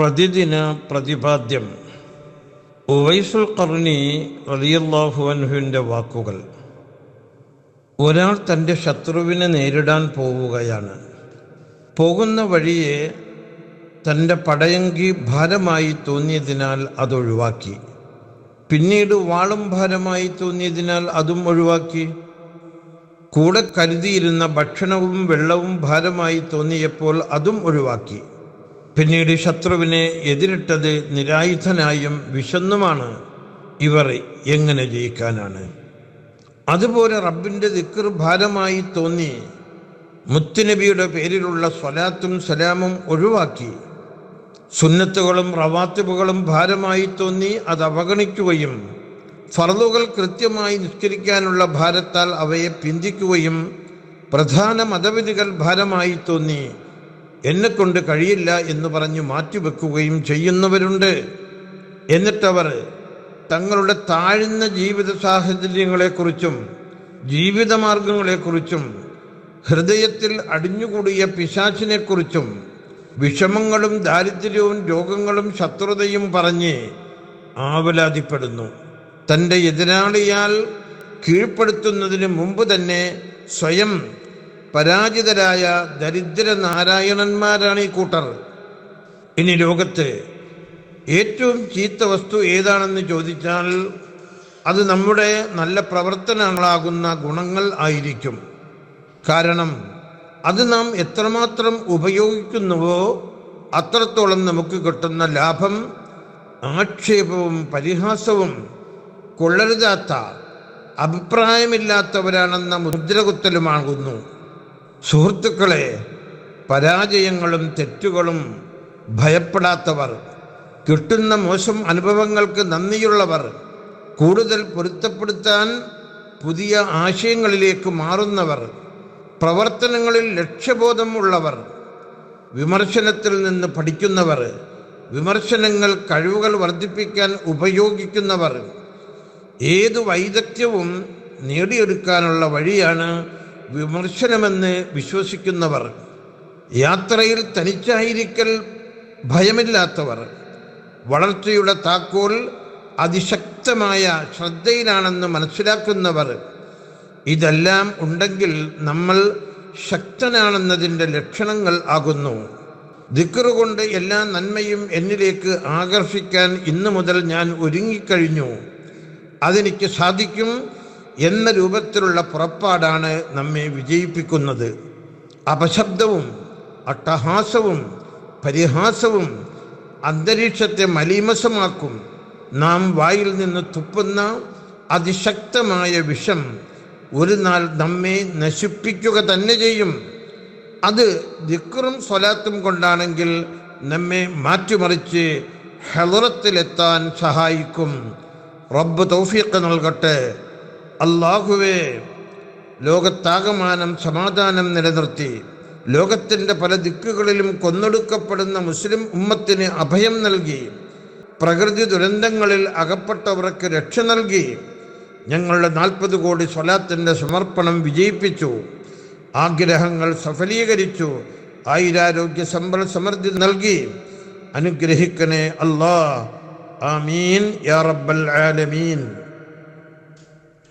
പ്രതിദിന പ്രതിപാദ്യം. ഉവൈസുൽ കർണി റലിയല്ലാഹു അൻഹുവിന്റെ വാക്കുകൾ. ഒരാൾ തന്റെ ശത്രുവിനെ നേരിടാൻ പോവുകയാണ്. പോകുന്ന വഴിയെ തന്റെ പടയങ്കി ഭാരമായി തോന്നിയതിനാൽ അതൊഴിവാക്കി പിന്നീട് വാളും ഭാരമായി തോന്നിയതിനാൽ അതും ഒഴിവാക്കി. കൂടെ കരുതിയിരുന്ന ഭക്ഷണവും വെള്ളവും ഭാരമായി തോന്നിയപ്പോൾ അതും ഒഴിവാക്കി. പിന്നീട് ശത്രുവിനെ എതിരിട്ടത് നിരായുധനായും വിശന്നുമാണ്. ഇവർ എങ്ങനെ ജയിക്കാനാണ്? അതുപോലെ റബ്ബിന്റെ ദിക്കർ ഭാരമായി തോന്നി. മുത്തുനബിയുടെ പേരിലുള്ള സ്വലാത്തും സലാമും ഒഴിവാക്കി. സുന്നത്തുകളും റവാത്തിബുകളും ഭാരമായി തോന്നി അത് അവഗണിക്കുകയും ഫറലുകൾ കൃത്യമായി നിസ്കരിക്കാനുള്ള ഭാരത്താൽ അവയെ പിന്തിക്കുകയും പ്രധാന മതവിധികൾ ഭാരമായി തോന്നി. എന്നെക്കൊണ്ട് കഴിയില്ല എന്ന് പറഞ്ഞ് മാറ്റിവെക്കുകയും ചെയ്യുന്നവരുണ്ട്. എന്നിട്ടവർ തങ്ങളുടെ താഴ്ന്ന ജീവിത സാഹചര്യങ്ങളെക്കുറിച്ചും ജീവിതമാർഗങ്ങളെക്കുറിച്ചും ഹൃദയത്തിൽ അടിഞ്ഞുകൂടിയ പിശാചിനെക്കുറിച്ചും വിഷമങ്ങളും ദാരിദ്ര്യവും രോഗങ്ങളും ശത്രുതയും പറഞ്ഞ് ആവലാതിപ്പെടുന്നു. തന്റെ എതിരാളിയാൽ കീഴ്പ്പെടുത്തുന്നതിന് മുമ്പ് തന്നെ സ്വയം പരാജിതരായ ദരിദ്ര നാരായണന്മാരാണ് ഈ കൂട്ടർ. ഇനി ലോകത്ത് ഏറ്റവും ചീത്ത വസ്തു ഏതാണെന്ന് ചോദിച്ചാൽ അത് നമ്മുടെ നല്ല പ്രവർത്തനങ്ങളാകുന്ന ഗുണങ്ങൾ ആയിരിക്കും. കാരണം അത് നാം എത്രമാത്രം ഉപയോഗിക്കുന്നുവോ അത്രത്തോളം നമുക്ക് കിട്ടുന്ന ലാഭം ആക്ഷേപവും പരിഹാസവും കൊള്ളരുതാത്ത അഭിപ്രായമില്ലാത്തവരാണെന്ന മുദ്രകുത്തലുമാകുന്നു. സുഹൃത്തുക്കളെ പരാജയങ്ങളും തെറ്റുകളും ഭയപ്പെടാത്തവർ കിട്ടുന്ന മോശം അനുഭവങ്ങൾക്ക് നന്ദിയുള്ളവർ കൂടുതൽ പൊരുത്തപ്പെടുത്താൻ പുതിയ ആശയങ്ങളിലേക്ക് മാറുന്നവർ പ്രവർത്തനങ്ങളിൽ ലക്ഷ്യബോധമുള്ളവർ വിമർശനത്തിൽ നിന്ന് പഠിക്കുന്നവർ വിമർശനങ്ങൾ കഴിവുകൾ വർദ്ധിപ്പിക്കാൻ ഉപയോഗിക്കുന്നവർ ഏത് വൈദഗ്ധ്യവും നേടിയെടുക്കാനുള്ള വഴിയാണ് വിമർശനമെന്ന് വിശ്വസിക്കുന്നവർ യാത്രയിൽ തനിച്ചായിരിക്കൽ ഭയമില്ലാത്തവർ വളർച്ചയുടെ താക്കോൽ അതിശക്തമായ ശ്രദ്ധയിലാണെന്ന് മനസ്സിലാക്കുന്നവർ ഇതെല്ലാം ഉണ്ടെങ്കിൽ നമ്മൾ ശക്തനാണെന്നതിന്റെ ലക്ഷണങ്ങൾ ആകുന്നു. ദിക്കറുകൊണ്ട് എല്ലാ നന്മയും എന്നിലേക്ക് ആകർഷിക്കാൻ ഇന്നു മുതൽ ഞാൻ ഒരുങ്ങിക്കഴിഞ്ഞു. അതെനിക്ക് സാധിക്കും. എന്ന രൂപത്തിലുള്ള പുറപ്പാടാണ് നമ്മെ വിജയിപ്പിക്കുന്നത്. അപശബ്ദവും അട്ടഹാസവും പരിഹാസവും അന്തരീക്ഷത്തെ മലീമസമാക്കും. നാം വായിൽ നിന്ന് തുപ്പുന്ന അതിശക്തമായ വിഷം ഒരു നാൾ നമ്മെ നശിപ്പിക്കുക തന്നെ ചെയ്യും. അത് ദിക്കറും സ്വലാത്തും കൊണ്ടാണെങ്കിൽ നമ്മെ മാറ്റിമറിച്ച് ഹെലറത്തിലെത്താൻ സഹായിക്കും. റബ്ബ് തൗഫീഖ് നൽകട്ടെ. അള്ളാഹുവേ ലോകത്താകമാനം സമാധാനം നിലനിർത്തി. ലോകത്തിന്റെ പല ദിക്കുകളിലും കൊന്നൊടുക്കപ്പെടുന്ന മുസ്ലിം ഉമ്മത്തിന് അഭയം നൽകി. പ്രകൃതി ദുരന്തങ്ങളിൽ അകപ്പെട്ടവർക്ക് രക്ഷ നൽകി. ഞങ്ങളുടെ നാൽപ്പത് കോടി സ്വലാത്തിന്റെ സമർപ്പണം വിജയിപ്പിച്ചു. ആഗ്രഹങ്ങൾ സഫലീകരിച്ചു. ആയിരാരോഗ്യ സമ്പൽ സമൃദ്ധി നൽകി. അനുഗ്രഹിക്കണേ അല്ലാ ആമീൻ. യാ റബ്ബൽ ആലമീൻ.